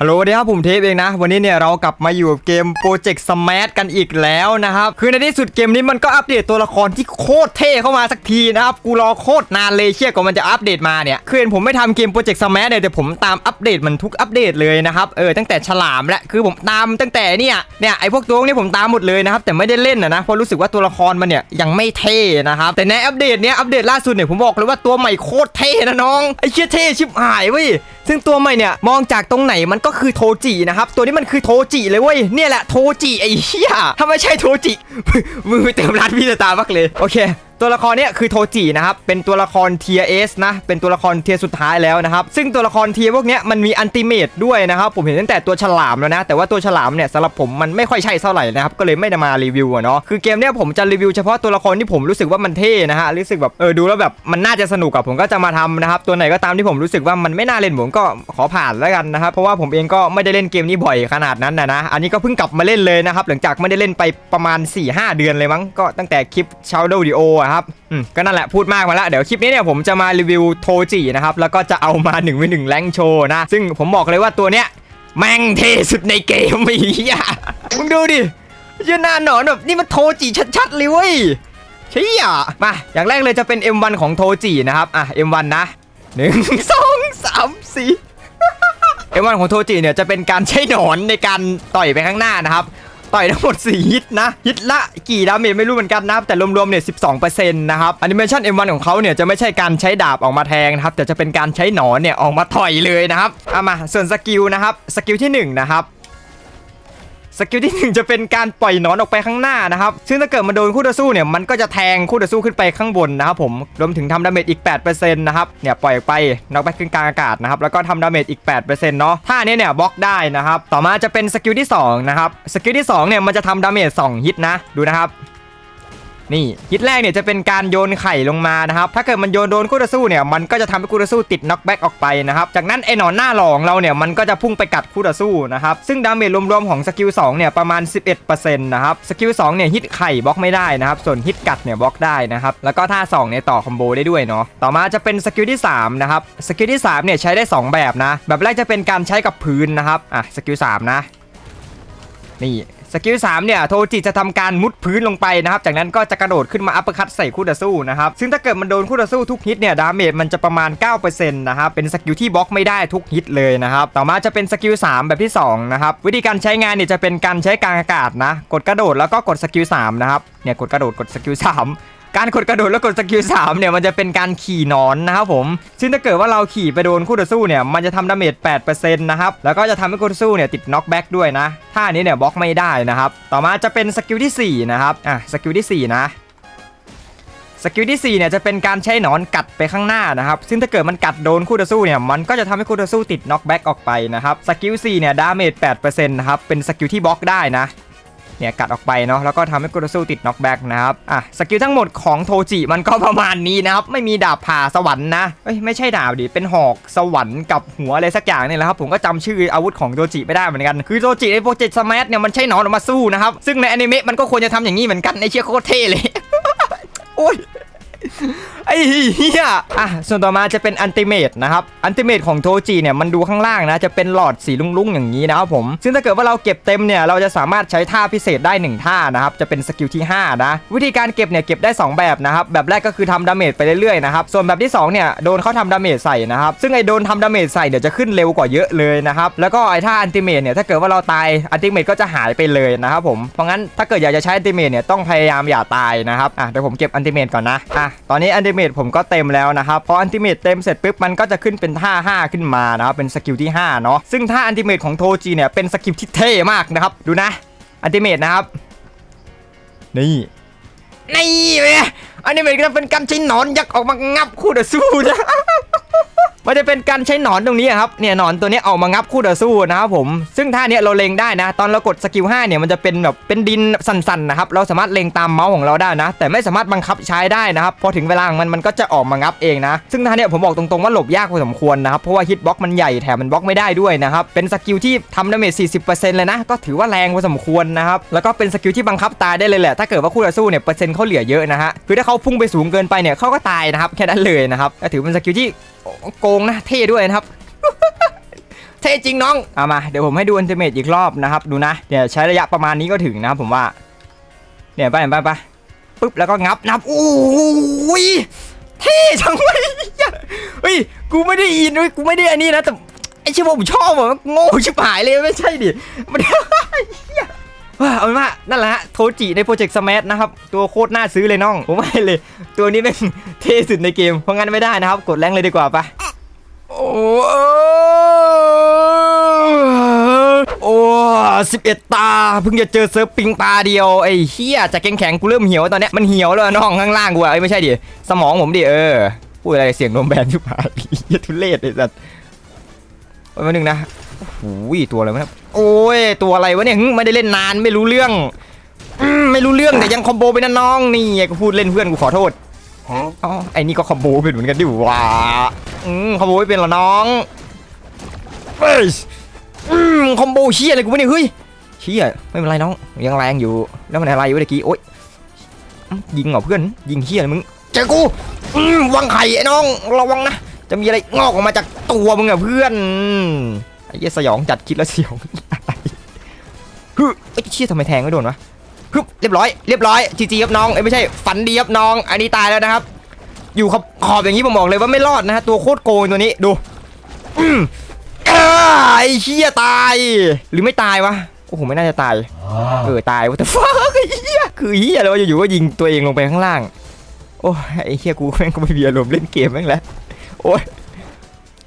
ฮัลโหลสวัสดีครับผมเทปเองนะ วันนี้เนี่ยเรากลับมาอยู่กับเกมโปรเจกต์สมาร์ทกันอีกแล้วนะครับ คือในที่สุดเกมนี้มันก็อัปเดตตัวละครที่โคตรเท่เข้ามาสักทีนะครับ กูรอโคตรนานเลยเชื่อกว่ามันจะอัปเดตมาเนี่ย คือเห็นผมไม่ทำเกมโปรเจกต์สมาร์ทเนี่ยแต่ผมตามอัปเดตมันทุกอัปเดตเลยนะครับ เออตั้งแต่ฉลามและคือผมตามตั้งแต่เนี่ยเนี่ยไอพวกตัวนี้ผมตามหมดเลยนะครับแต่ไม่ได้เล่นนะนะเพราะรู้สึกว่าตัวละครมันเนี่ยยังไม่เท่นะครับแต่ในอัปเดตเนี้ยอัปเดตล่าสุดเนี่ยผมบอกเลยว่าตัวใหม่โคตรเท่นะน้องไอเชี่ยเท่ชิบหายเว้ยซึ่งตัวใหม่เนี่ยมองจากตรงไหนมันก็คือโทจินะครับตัวนี้มันคือโทจิเลยเว้ยเนี่ยแหละโทจิไอ้เหี้ยถ้าไม่ใช่โทจิมือไปเติมรัดพี่ตาบักเลยโอเค ตัวละครเนี่ยคือโทจินะครับเป็นตัวละครเทียเอสนะเป็นตัวละครเทียสุดท้ายแล้วนะครับซึ่งตัวละครเทียพวกเนี้ยมันมีอันติเมตด้วยนะครับผมเห็นตั้งแต่ตัวฉลามแล้วนะ แต่ว่าตัวฉลามเนี่ยสำหรับผมมันไม่ค่อยใช่เท่าไหร่นะครับก็เลยไม่ได้มารีวิวอะเนาะคือเกมเนี้ยผมจะรีวิวเฉพาะตัวละครที่ผมรู้สึกว่ามันเท่นะฮะรู้สึกแบบเออดูแล้วแบบมันน่าจะสนุกกับผมก็จะมาทำนะครับตัวไหนก็ตามที่ผมรู้สึกว่ามันไม่น่าเล่นผมก็ขอผ่านแล้วกันนะครับเพราะว่าผมเองก็ไม่ได้เล่นเกมนี้บ่อยขนาดนั้นนะนะอันนี้ก็เพิ่งกลับมาเล่นเลยนะครับหลังจากไม่ได้เล่นไปประมาณ 4-5 เดือนเลยมั้งก็ตั้งแต่คลิป Shadow Dio อะครับอืมก็นั่นแหละพูดมากมาแล้วเดี๋ยวคลิปนี้เนี่ยผมจะมารีวิวโทจินะครับแล้วก็จะเอามา1นึ่งวิหนึ่งแรงโชว์นะ ซึ่งผมบอกเลยว่าตัวเนี้ยแม่งเทสุดในเกมไอ้เหี้ยมึงดูดิยืนหน้าหนอนแบบนี่มันโทจิชัดๆเลยเว้ยเชี่ยมาอย่างแรกเลยจะเป็น M1 ของโทจินะครับอะ M1 นะหนึ่งสองสามสี่ M1 ของโทจิเนี่ยจะเป็นการใช้หนอนในการต่อยไปข้างหน้านะครับ ต่อยทั้งหมด 4 ฮิตนะ ฮิตละกี่ดาเมจไม่รู้เหมือนกันนะครับแต่รวมๆเนี่ย12%นะครับแอนิเมชัน M1 ของเขาเนี่ยจะไม่ใช่การใช้ดาบออกมาแทงนะครับแต่จะเป็นการใช้หนอนเนี่ยออกมาต่อยเลยนะครับเอามาส่วนสกิลนะครับสกิลที่1นะครับ สกิลที่หนึ่งจะเป็นการปล่อยหนอนออกไปข้างหน้านะครับ ซึ่งถ้าเกิดมันโดนคู่ต่อสู้เนี่ยมันก็จะแทงคู่ต่อสู้ขึ้นไปข้างบนนะครับผม รวมถึงทำดาเมจอีก 8%นะครับ เนี่ยปล่อยออกไปนอกไปขึ้นกลางอากาศนะครับ แล้วก็ทำดาเมจอีก 8%เนาะท่านี้เนี่ยบล็อกได้นะครับ ต่อมาจะเป็นสกิลที่สองนะครับ สกิลที่สองเนี่ยมันจะทำดาเมจ2ฮิตนะ ดูนะครับ นี่ฮิตแรกเนี่ยจะเป็นการโยนไข่ลงมานะครับ ถ้าเกิดมันโยนโดนคู่ต่อสู้เนี่ยมันก็จะทำให้คู่ต่อสู้ติดน็อกแบ็กออกไปนะครับ จากนั้นไอ้หนอนหน้าหลองเราเนี่ยมันก็จะพุ่งไปกัดคู่ต่อสู้นะครับซึ่งดาเมจรวมๆของสกิล2เนี่ยประมาณ 11%นะครับสกิล2เนี่ยฮิตไข่บล็อกไม่ได้นะครับส่วนฮิตกัดเนี่ยบล็อกได้นะครับแล้วก็ท่า2เนี่ยต่อคอมโบได้ด้วยเนาะต่อมาจะเป็นสกิลที่3นะครับสกิลที่3เนี่ยใช้ได้ 2 แบบนะแบบแรกจะเป็นการใช้กับพื้นนะครับอะสกิล3นะนี่ สกิล3เนี่ยโทจิจะทำการมุดพื้นลงไปนะครับ จากนั้นก็จะกระโดดขึ้นมาอัปเปอร์คัตใส่คู่ต่อสู้นะครับ ซึ่งถ้าเกิดมันโดนคู่ต่อสู้ทุกฮิตเนี่ยดาเมจมันจะประมาณ 9%นะครับ เป็นสกิลที่บล็อกไม่ได้ทุกฮิตเลยนะครับ ต่อมาจะเป็นสกิล3แบบที่2นะครับ วิธีการใช้งานเนี่ยจะเป็นการใช้กลางอากาศนะ กดกระโดดแล้วก็กดสกิล3นะครับ เนี่ยกดกระโดดกดสกิล3 การกดกระโดดแล้วกดสกิล3เนี่ยมันจะเป็นการขี่นอนนะครับผม ซึ่งถ้าเกิดว่าเราขี่ไปโดนคู่ต่อสู้เนี่ยมันจะทำดาเมจ8%นะครับ แล้วก็จะทำให้คู่ต่อสู้เนี่ยติดน็อกแบ็กด้วยนะท่านี้เนี่ยบล็อกไม่ได้นะครับ ต่อมาจะเป็นสกิลที่4นะครับ อะสกิลที่4นะสกิลที่4เนี่ยจะเป็นการใช้หนอนกัดไปข้างหน้านะครับ ซึ่งถ้าเกิดมันกัดโดนคู่ต่อสู้เนี่ยมันก็จะทำให้คู่ต่อสู้ติดน็อกแบ็กออกไปนะครับ สกิล4เนี่ยดาเมจ8%นะครับ เป็นสกิลที่บล็อกได้นะ เนี่ยกัดออกไปเนาะแล้วก็ทำให้กูตสู้ติดน็อกแบ็กนะครับอะสกิลทั้งหมดของโทจิมันก็ประมาณนี้นะครับไม่มีดาบผ่าสวรรค์นะเอ้ยไม่ใช่ดาบดิเป็นหอกสวรรค์กับหัวอะไรสักอย่างเนี่ยแหละครับผมก็จำชื่ออาวุธของโทจิไม่ได้เหมือนกันคือโทจิในโปรเจกต์สมัทเนี่ยมันใช้หนอนออกมาสู้นะครับซึ่งในอนิเมะมันก็ควรจะทำอย่างนี้เหมือนกันในเชี่ยโคตรเท่เลยโอ้ย ไอ้เหี้ยอะส่วนต่อมาจะเป็นอันติเมตนะครับอันติเมตของโทจิเนี่ยมันดูข้างล่างนะจะเป็นหลอดสีลุ้งๆอย่างนี้นะครับผม ซึ่งถ้าเกิดว่าเราเก็บเต็มเนี่ยเราจะสามารถใช้ท่าพิเศษได้ 1 ท่านะครับจะเป็นสกิลที่5นะวิธีการเก็บเนี่ยเก็บได้ 2 แบบนะครับแบบแรกก็คือทำดาเมจไปเรื่อยๆนะครับส่วนแบบที่2เนี่ยโดนเขาทำดาเมจใส่นะครับซึ่งไอ้โดนทำดาเมจใส่เนี่ยวจะขึ้นเร็วกว่าเยอะเลยนะครับแล้วก็ไอ้ท่าอันติเมตเนี่ยถ้าเกิดว่าเราตายอันติเมตก็จะหายไปเลยนะครับผมเพราะงั้นถ้าเกิดอยากจะใช้อันติเมตเนี่ยต้องพยายามอย่าตายนะครับอะเดี๋ยวผมเก็บอันติเมตก่อนนะอะตอนนี้อันติเมตผมก็เต็มแล้วนะครับพออันติเมตเต็มเสร็จปุ๊บมันก็จะขึ้นเป็นท่า 5 ขึ้นมานะครับเป็นสกิลที่5เนาะซึ่งท่าอันติเมตของโทจิเนี่ยเป็นสกิลที่เท่มากนะครับดูนะอันติเมตนะครับนี่นี่เว้ยอันนี้มันจะเป็นการใช้หนอนยักษ์ออกมางับคู่ต่อสู้นะ มันจะเป็นการใช้หนอนตรงนี้ครับเนี่ยหนอนตัวนี้ออกมางับคู่ต่อสู้นะครับผมซึ่งท่าเนี้ยเราเล็งได้นะ ตอนเรากดสกิล5เนี่ยมันจะเป็นแบบเป็นดินสั่นๆนะครับเราสามารถเล็งตามเมาส์ของเราได้นะ แต่ไม่สามารถบังคับใช้ได้นะครับพอถึงเวลามันมันก็จะออกมางับเองนะ ซึ่งท่าเนี้ยผมบอกตรงๆว่าหลบยากพอสมควรนะครับเพราะว่าฮิตบล็อกมันใหญ่แถมมันบล็อกไม่ได้ด้วยนะครับเป็นสกิลที่ทำดาเมจ40%เลยนะ ก็ถือว่าแรงพอสมควรนะครับแล้วก็เป็นสกิลที่บังคับตายได้เลยแหละถ้าเกิดว่าคู่ต่อสู้เนี่ยเปอร์เซ็นต์เขาเหลือเยอะนะฮะคือถ้าเขาพุ่งไปสูงเกินไปเนี่ยเขาก็ตายนะครับแค่นั้นเลยนะครับถือเป็นสกิลที่ โกงนะเท่ด้วยนะครับ เท่จริงน้องเอามาเดี๋ยวผมให้ดูอันเทเมตอีกรอบนะครับ ดูนะเดี๋ยวใช้ระยะประมาณนี้ก็ถึงนะครับผมว่าเนี่ยไปไปไปปุ๊บแล้วก็งับนับโอ้ยเท่จังเว้ยเฮ้ยกูไม่ได้อินเว้ยกูไม่ได้อันนี้นะแต่ไอ้ชื่อผมชอบอะมันโง่ชิบหายเลยไม่ใช่ดิมันว่า เอาเป็นว่านั่นแหละฮะโทจิในโปรเจกต์สมันะครับ ตัวโคตรน่าซื้อเลยน้อง ผมไม่เลย ตัวนี้แม่งเท่สุดในเกม เพราะงั้นไม่ได้นะครับ กดแรงเลยดีกว่าปะโอ้โอ้สิบเอ็ดตา เพิ่งจะเจอเซิร์ฟปิงตาเดียว ไอ้เฮียจากแข็งกูเริ่มเหี่ยวตอนเนี้ยมันเหี่ยวแล้วน้องข้างล่างกูอะเอ้ไม่ใช่ดิ สมองผมดิเออพูดอะไรเสียงโดมแบนชิบหายทุเรศไอ้สัสโอ้มาหนึ่งนะโอ้ยตัวอะไรวะเนี่ยโอ้ยตัวอะไรวะเนี่ยหึไม่ได้เล่นนานไม่รู้เรื่องอืมไม่รู้เรื่องแต่ยังคอมโบไปนะน้องนี่ไงกูพูดเล่นเพื่อนกูขอโทษอ๋อไอ้นี่ก็คอมโบเป็นเหมือนกันดิว่าอืมคอมโบไม่เป็นเหรอน้องเฮ้ยอืมคอมโบเชี่ยอะไรกูไม่เนี่ยเฮ้ยเชี่ยไม่เป็นไรน้องยังแรงอยู่แล้วมันอะไรอยู่เมื่อกี้โอ๊ยอืมยิงเหรอเพื่อนยิงเชี่ยอะไรมึงเจอกูอืมวางไข่ไอ้น้องระวังนะจะมีอะไรงอกออกมาจากตัวมึงอะเพื่อนไอ้ เหี้ยสยองจัดคิดแล้วสยองฮึไอ้ยเชี่ยทำไมแทงไม่โดนวะฮึบเรียบร้อยเรียบร้อยจีจีครับน้องเอ้ยไม่ใช่ฝันดีครับน้องอันนี้ตายแล้วนะครับ อยู่ขอบขอบอย่างนี้ผมบอกเลยว่าไม่รอดนะฮะตัวโคตรโกงตัวนี้ดูอืมอ้าไอ้เชี่ยตาย หรือไม่ตายวะโอ้โหไม่น่าจะตายเออตายว่าแต่ฟ้าไอ้เหี้ยคือเหี้ยแล้วะอยู่ๆก็ยิงตัวเองลงไปข้างล่าง โอ้ยไอ้เหี้ยกูแม่งก็ไม่มีอารมณ์เล่นเกมแม่งแล้วโอ้ย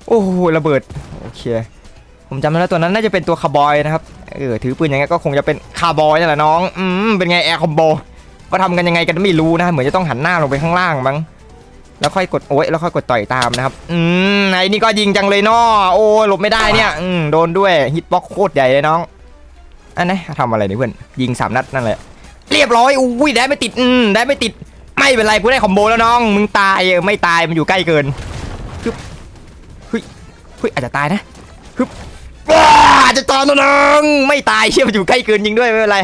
โอ้โหระเบิดโอเค ผมจำได้แล้วตัวนั้นน่าจะเป็นตัวคาร์บอยนะครับเออถือปืนอย่างเงี้ยก็คงจะเป็นคาร์บอยนั่แหละน้องอืมเป็นไงแอร์คอมโบว่าทำกันยังไงกันไม่รู้นะ เหมือนจะต้องหันหน้าลงไปข้างล่างมั้งแล้วค่อยกดโอ้ยแล้วค่อยกดต่อยตามนะครับอืมไอ้นี่ก็ยิงจังเลยน้อโอ้หลบไม่ได้เนี่ยอืมโดนด้วยฮิตบ็อกโคตรใหญ่เลยน้องอันนี้ทำอะไรเนี่ยเพื่อนยิงสามนัดนั่นแหละเรียบร้อยอุ้ยได้ไม่ติดอืมได้ไม่ติดไม่เป็นไรกูได้คอมโบแล้วน้องมึงตายเออไม่ตายมันอยู่ใกล้เกินฮึบเฮ้ยเฮ้ยอาจจะตายนะฮ ว้าจะตอนน้องไม่ตายเชื่อมันอยู่ใกล้เกินยิงด้วยไม่เป็นไร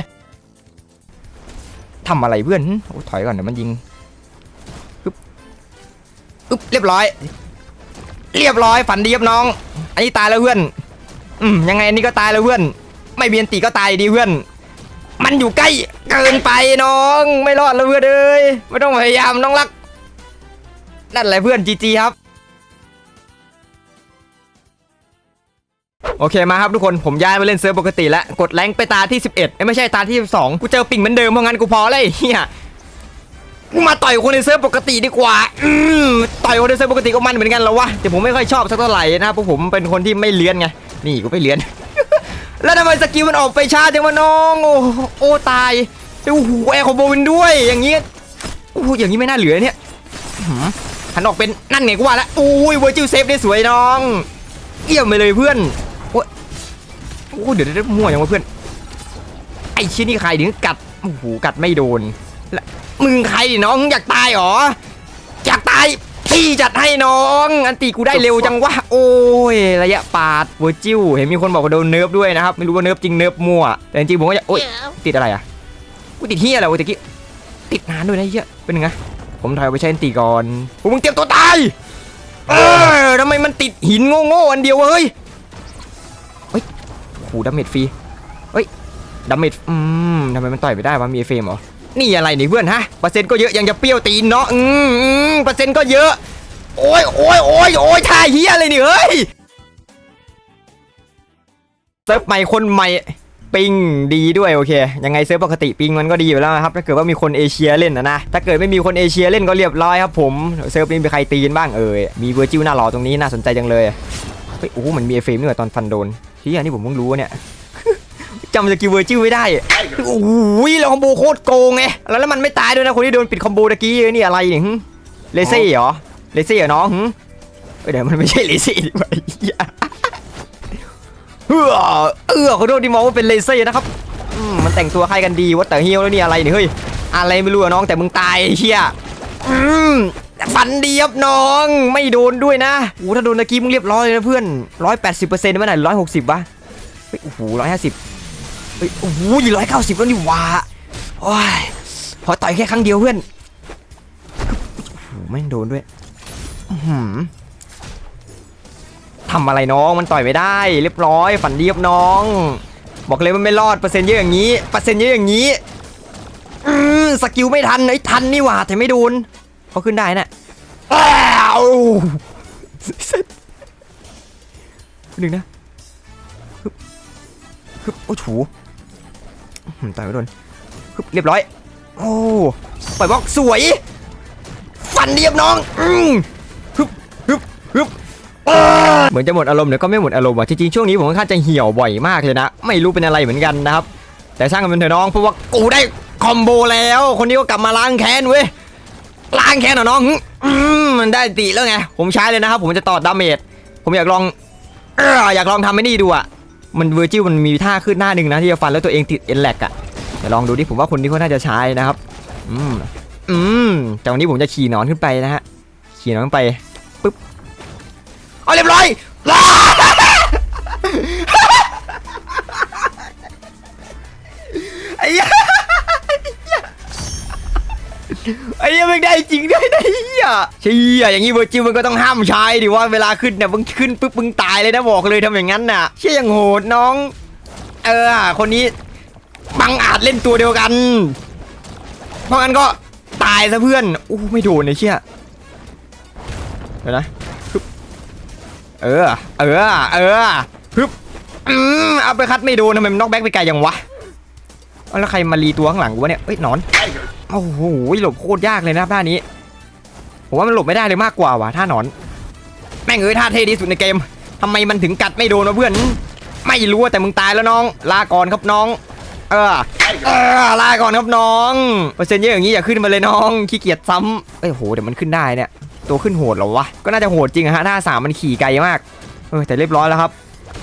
ทำอะไรเพื่อนโอ้ถอยก่อนเดี๋ยวมันยิงอึ๊บอึ๊บเรียบร้อย เรียบร้อยฝันดีครับน้อง อันนี้ตายแล้วเพื่อน อืมยังไงอันนี้ก็ตายแล้วเพื่อน ไม่เบียนตีก็ตายดีเพื่อน มันอยู่ใกล้เกินไปน้อง ไม่รอดแล้วเพื่อนเอ้ยไม่ต้องพยายามน้องรัก นั่นแหละเพื่อนจีจีครับ โอเคมาครับทุกคนผมย้ายมาเล่นเซิร์ฟปกติแล้ว กดแรงไปตาที่ 11เอ้ยไม่ใช่ตาที่ 12 กูเจอปิ่งเหมือนเดิมเพราะงั้นกูพอเลยเฮียกูมาต่อยคนในเซิร์ฟปกติดีกว่าอืต่อยคนในเซิร์ฟปกติก็มันเหมือนกันแล้ววะแต่ผมไม่ค่อยชอบสักเท่าไหร่นะครับเพราะผมเป็นคนที่ไม่เลี้ยนไงนี่กูไม่เลี้ยน แล้วทำไมสกิลมันออกไปช้าจังวะน้องโอ้โอ้ตายโอ้โหแอร์คอมโบวินด้วย อย่างงี้โอ้โหอย่างนี้ไม่น่าเหลือเนี่ยหันออกเป็นนั่นไงกูว่าแล้วโอ้ยเวอร์จิลเซฟได้สวยน้องเยี่ยมไปเลยเพื่อน โอ้โอ้เดี๋ยวเดี๋ยวมั่วยังวะเพื่อน ไอ้ชิ้นนี่ใครถึงกัดโอ้โหกัดไม่โดนและมึงใครดิน้องอยากตายเหรอ อยากตายพี่จัดให้น้อง อันตีกูได้เร็วจังวะโอ้ยระยะปาดเวอร์จิวเห็นมีคนบอกว่าโดนเนิร์ฟด้วยนะครับไม่รู้ว่าเนิร์ฟจริงเนิร์ฟมั่วแต่จริงผมก็จะโอ้ยติดอะไรอะกูติดเฮียอะไรวะตะกี้ติดนานด้วยนะเฮียเป็นไงผมถอยไปใช้อันตีก่อนพวกมึงเตรียมตัวตายเออทำไมมันติดหินโง่ๆอันเดียวเฮ้ยเฮ้ย หดาเมจฟรีเฮ้ยดาเมจอืมทำไมมันต่อยไม่ได้วะมีเอฟเฟมเหรอนี่อะไรนี่เพื่อนฮะเปอร์เซ็นต์ก็เยอะยังจะเปรี้ยวตีนเนาะอืมอืมเปอร์เซ็นต์ก็เยอะ โอ้ยโอ้ยโอ้ยโอ้ยท่าเฮียอะไรนี่เฮ้ยเซิร์ฟใหม่คนใหม่ปิงดีด้วยโอเคยังไงเซิร์ฟปกติปิงมันก็ดีอยู่แล้วนะครับถ้าเกิดว่ามีคนเอเชียเล่นนะนะถ้าเกิดไม่มีคนเอเชียเล่นก็เรียบร้อยครับผมเซิร์ฟนี้มีใครตีนบ้างเอ่ยมีเวอร์จิวหน้าหล่อตรงนี้น่าสนใจจังเลยเฮ้ยโอ้มันมีเอฟเฟมด้วยตอนฟันโดน ที่อันนี้ผมเพิ่งรู้เนี่ยจำสกิลเวอร์จิวไม่ได้โอ้โหแล้วคอมโบโคตรโกงไง แล้วแล้วมันไม่ตายด้วยนะคนที่โดนปิดคอมโบตะกี้นี่อะไรเนี่ยหึเลเซ่เหรอ เลเซ่เหรอน้องหึเอ้ยเดี๋ยวมันไม่ใช่เลเซ่ดีกว่าไอ้เหี้ยเออเออขอโทษที่มองว่าเป็นเลเซอร์นะครับอืมมันแต่งตัวคล้ายกันดีว่าแต่เฮียวแล้วนี่อะไรเนี่ยเฮ้ย อะไรไม่รู้อะน้องแต่มึงตายไอ้เฮีย อืมฟันดีครับน้อง ไม่โดนด้วยนะโอ้ถ้าโดนตะกี้มึงเรียบร้อยเลยนะเพื่อนร้อยแปดสิบเปอร์เซ็นต์ไม่ไหนร้อยหกสิบวะเฮ้ยโอ้โหร้อยห้าสิบเฮ้ยโอ้โหร้อยเก้าสิบแล้วนี่วาโอ้ยพอต่อยแค่ครั้งเดียวเพื่อนโอ้โหไม่โดนด้วยททำอะไรน้องมันต่อยไม่ได้ เรียบร้อย ฝันดีครับน้อง บอกเลยมันไม่รอดเปอร์เซ็นต์เยอะอย่างนี้เปอร์เซ็นต์เยอะอย่างนี้ อืมสกิลไม่ทันไอ้ยทันนี่หว่าแต่ไม่โดนเขาขึ้นได้น่ะอ้าวเสร็จหนึ่งนะฮึบฮึบโอ้โถูอืมต่อยไม่โดนฮึบเรียบร้อย โอ้ปล่อยบล็อกสวย ฟันเรียบน้องอืมฮึบฮึบฮึบอ้าเหมือนจะหมดอารมณ์เดี๋ยวก็ไม่หมดอารมณ์ว่ะจริงๆช่วงนี้ผมค่อนข้างจะเหี่ยวบ่อยมากเลยนะ ไม่รู้เป็นอะไรเหมือนกันนะครับ แต่ช่างมันเถอะน้องเพราะว่ากูได้ คอมโบแล้ว คนนี้ก็กลับมาล้างแค้นเว้ยล้างแค้นเหรอน้องมันได้ตีแล้วไง ผมใช้เลยนะครับ ผมจะต่อดาเมจ ผมอยากลองอยากลองทำไอ้นี่ดูอะ มันเวอร์จิลมันมีท่าขึ้นหน้าหนึ่งนะที่จะฟันแล้วตัวเองติดเอ็นแลกอะเดี๋ยวลองดูดิผมว่าคนนี้เขาน่าจะใช้นะครับ อืม อืมจากวันนี้ผมจะขี่นอนขึ้นไปนะฮะ ขี่นอนขึ้นไป ปึ๊บ เอาเรียบร้อย มึงได้จริงด้วยนะไอ้เหี้ยเชี่ยอย่างงี้เวอร์จิวมันก็ต้องห้ามใช้ดิว่าเวลาขึ้นเนี่ยมึงขึ้นปุ๊บมึงตายเลยนะบอกเลยทำอย่างนั้นน่ะ เชี่ยอย่างโหดน้อง เออ คนนี้บังอาจเล่นตัวเดียวกัน เพราะงั้นก็ตายซะเพื่อนอู้ไม่โดนเลยเชี่ยเดี๋ยวนะเออ เออ เออฮึบอืมเอาไปคัดไม่โดนทำไมมันนอกแบ็กไปไกลยังวะแล้วใครมารีตัวข้างหลังกูวะเนี่ยเอ้ยหนอน โอ้โหหลบโคตรยากเลยนะท่านี้ ผมว่ามันหลบไม่ได้เลยมากกว่าว่ะท่าหนอน แม่งเอ้ยท่าเท่ที่สุดในเกมทำไมมันถึงกัดไม่โดนวะเพื่อน ไม่รู้แต่มึงตายแล้วน้อง ลาก่อนครับน้อง เออเออลาก่อนครับน้องเปอร์เซ็นต์เยอะอย่างนี้อย่าขึ้นมาเลยน้องขี้เกียจซ้ำเอ้ยโหเดี๋ยวมันขึ้นได้เนี่ยตัวขึ้นโหดเหรอวะก็น่าจะโหดจริงฮะท่าสามมันขี่ไกลมากเออแต่เรียบร้อยแล้วครับ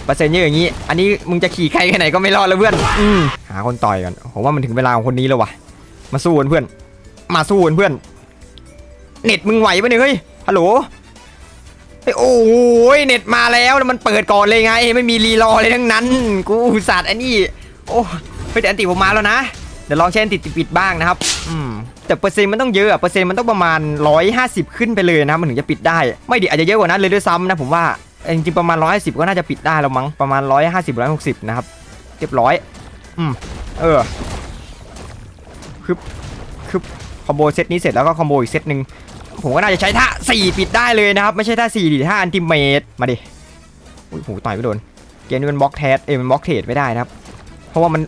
เปอร์เซ็นต์เยอะอย่างนี้ อันนี้มึงจะขี่ไกลแค่ไหนก็ไม่รอดแล้วเพื่อน อืมหาคนต่อยกันผมว่ามันถึงเวลาของคนนี้แล้ววะ มาสู้กันเพื่อน มาสู้กันเพื่อน เน็ตมึงไหวปะเนี่ยเฮ้ย ฮัลโหลเฮ้ยโอ้ยเน็ตมาแล้วแล้วมันเปิดก่อนเลยไง ไม่มีรีรอเลยทั้งนั้น กูสัตว์อันนี้ โอ้เฮ้ยแต่อันติผมมาแล้วนะ เดี๋ยวลองใช้อันติดปิดบ้างนะครับ อืม แต่เปอร์เซ็นต์มันต้องเยอะเปอร์เซ็นต์มันต้องประมาณ 150 ขึ้นไปเลยนะมันถึงจะปิดได้ ไม่ดิอาจจะเยอะกว่านั้นเลยด้วยซ้ำนะผมว่าจริงๆประมาณ 150 ก็น่าจะปิดได้แล้วมั้งประมาณ 150 160 นะครับ เรียบร้อย อืม เออ คือคือคอมโบเซตนี้เสร็จแล้วก็คอมโบอีกเซตหนึ่งผมก็น่าจะใช้ท่า4ปิดได้เลยนะครับ ไม่ใช่ท่า4ดิท่าอันติเมตมาดิอุ้ยโหต่อยไม่โดน เกมนี้มันบล็อกแทสเอ้ยมันบล็อกเทรดไม่ได้นะครับ เพราะว่ามัน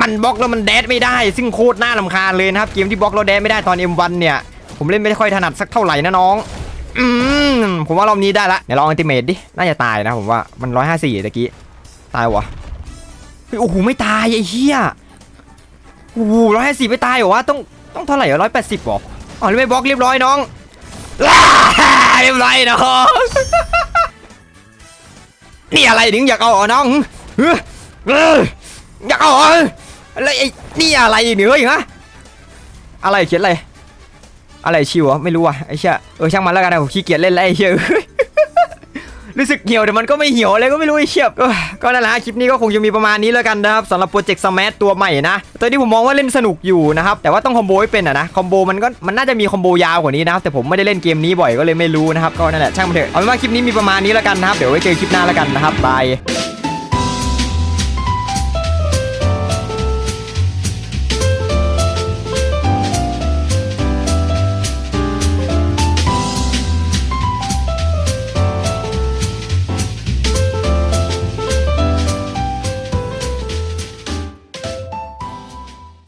มันบล็อกแล้วมันแดดไม่ได้ ซึ่งโคตรน่าลำคาญเลยนะครับ เกมที่บล็อกแล้วแดดไม่ได้ตอน M1 เนี่ย ผมเล่นไม่ค่อยถนัดสักเท่าไหร่นะน้องอืมผมว่ารอบนี้ได้ละเดี๋ยวลองอันติเมตดิ น่าจะตายนะผมว่ามัน154ตะกี้ ตายวะโอ้โหไม่ตายไอ้เหี้ย โอ้โหร้อยห้าสิบไม่ตายเหรอวะต้องต้องเท่าไหร่ร้อยแปดสิบหรออ๋อไม่บล็อกเรียบร้อยน้องเรียบร้อยน้องนี่อะไรถึงอยากเอาเหรอน้องเฮ้ยอยากเอาเหรออะไรนี่อะไรเหนืออีกฮะอะไรเขียนอะไรอะไรชิวอะไม่รู้อะไอ้เชี่ยเออช่างมันแล้วกันนะผมขี้เกียจเล่นแล้วไอ้เชี่ย รู้สึกเหี่ยวแต่มันก็ไม่เหี่ยวอะไรก็ไม่รู้ไอ้เชียบก็นั่นแหละคลิปนี้ก็คงจะมีประมาณนี้แล้วกันนะครับสำหรับโปรเจกต์สมาร์ทตัวใหม่นะตอนนี้ผมมองว่าเล่นสนุกอยู่นะครับแต่ว่าต้องคอมโบให้เป็นอะนะคอมโบมันก็มันน่าจะมีคอมโบยาวกว่านี้นะครับแต่ผมไม่ได้เล่นเกมนี้บ่อยก็เลยไม่รู้นะครับก็นั่นแหละช่างมันเถอะเอาเป็นว่าคลิปนี้มีประมาณนี้แล้วกันนะครับเดี๋ยวไว้เจอคลิปหน้าแล้วกันนะครับบาย